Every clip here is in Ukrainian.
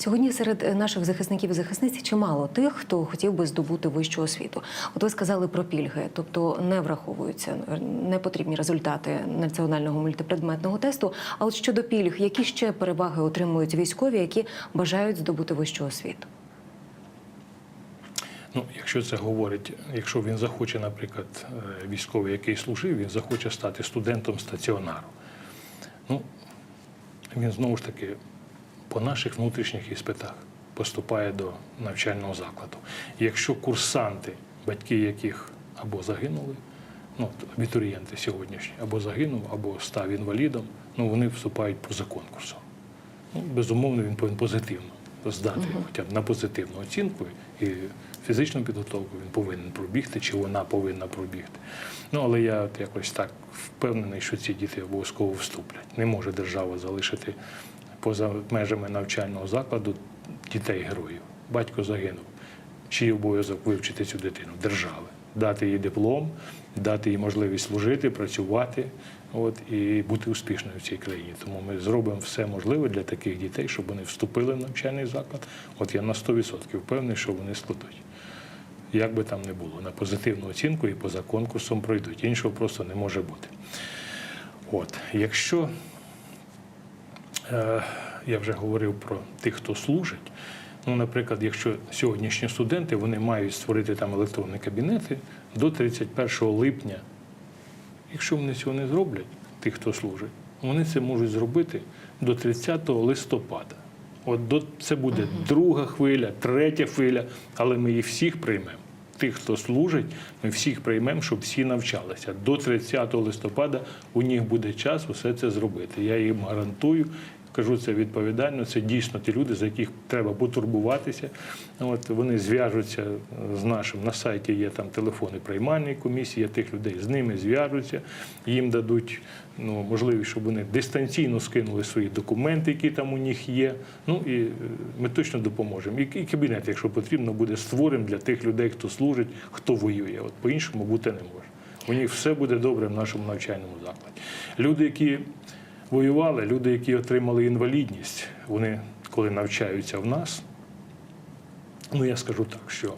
Сьогодні серед наших захисників і захисниць чимало тих, хто хотів би здобути вищу освіту. От ви сказали про пільги, тобто не враховуються не потрібні результати національного мультипредметного тесту. А от щодо пільг, які ще переваги отримують військові, які бажають здобути вищу освіту? Ну, якщо це говорить, якщо він захоче, наприклад, е, військовий, який служив, він захоче стати студентом стаціонару. Ну, він знову ж таки по наших внутрішніх іспитах поступає до навчального закладу. Якщо курсанти, батьки яких або загинули, ну, абітурієнти сьогоднішні, або загинув, або став інвалідом, ну вони вступають поза конкурсом. Ну, безумовно, він повинен позитивно здати, хоча б на позитивну оцінку і фізичну підготовку він повинен пробігти, чи вона повинна пробігти. Ну, але я от якось так впевнений, що ці діти обов'язково вступлять. Не може держава залишити поза межами навчального закладу дітей героїв. Батько загинув. Чий обов'язок вивчити цю дитину? Держави. Дати їй диплом, дати їй можливість служити, працювати от, і бути успішною в цій країні. Тому ми зробимо все можливе для таких дітей, щоб вони вступили в навчальний заклад. От я на 100% впевнений, що вони складуть. Як би там не було, на позитивну оцінку і поза конкурсом пройдуть. Іншого просто не може бути. От, якщо Е, я вже говорив про тих, хто служить. Ну, наприклад, якщо сьогоднішні студенти вони мають створити там електронні кабінети до 31 липня. Якщо вони цього не зроблять, ті, хто служить, вони це можуть зробити до 30 листопада. От до це буде друга хвиля, третя хвиля, але ми їх всіх приймемо. Тих, хто служить, ми всіх приймемо, щоб всі навчалися. До 30 листопада у них буде час усе це зробити. Я їм гарантую. Кажу це відповідально. Це дійсно ті люди, за яких треба потурбуватися. От вони зв'яжуться з нашим на сайті. Є там телефони приймальної комісії. Є тих людей з ними зв'яжуться. Їм дадуть ну, можливість, щоб вони дистанційно скинули свої документи, які там у них є. Ну і е, ми точно допоможемо. І, кабінет, якщо потрібно, буде створеним для тих людей, хто служить, хто воює. От по-іншому бути не може. У них все буде добре в нашому навчальному закладі. Люди, які воювали, люди, які отримали інвалідність, вони коли навчаються в нас, ну я скажу так, що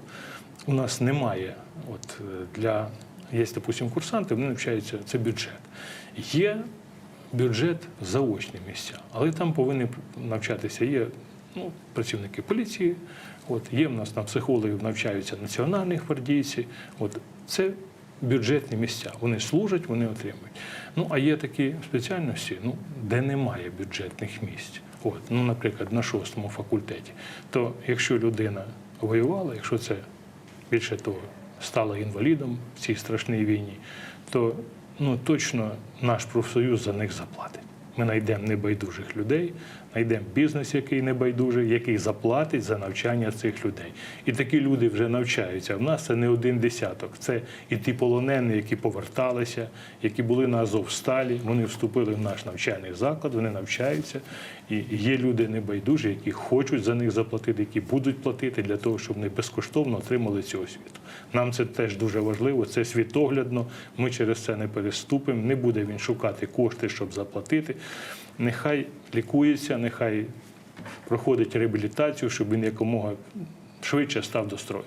у нас немає от для є, допустим, курсанти, вони навчаються, це бюджет. Є бюджет заочні місця, але там повинні навчатися є ну, працівники поліції, от, є в нас на психологів навчаються національні гвардійці. От, це бюджетні місця. Вони служать, вони отримують. Ну, а є такі спеціальності, ну, де немає бюджетних місць. От, ну, наприклад, на шостому факультеті. То якщо людина воювала, якщо це більше того, стала інвалідом в цій страшній війні, то ну, точно наш профсоюз за них заплатить. Ми знайдемо небайдужих людей, знайдемо бізнес, який небайдужий, який заплатить за навчання цих людей. І такі люди вже навчаються. В нас це не один десяток. Це і ті полонені, які поверталися, які були на Азовсталі. Вони вступили в наш навчальний заклад, вони навчаються. І є люди небайдужі, які хочуть за них заплатити, які будуть платити для того, щоб вони безкоштовно отримали цю освіту. Нам це теж дуже важливо. Це світоглядно. Ми через це не переступимо. Не буде він шукати кошти, щоб заплатити. Нехай лікується, нехай проходить реабілітацію, щоб він якомога швидше став до строю.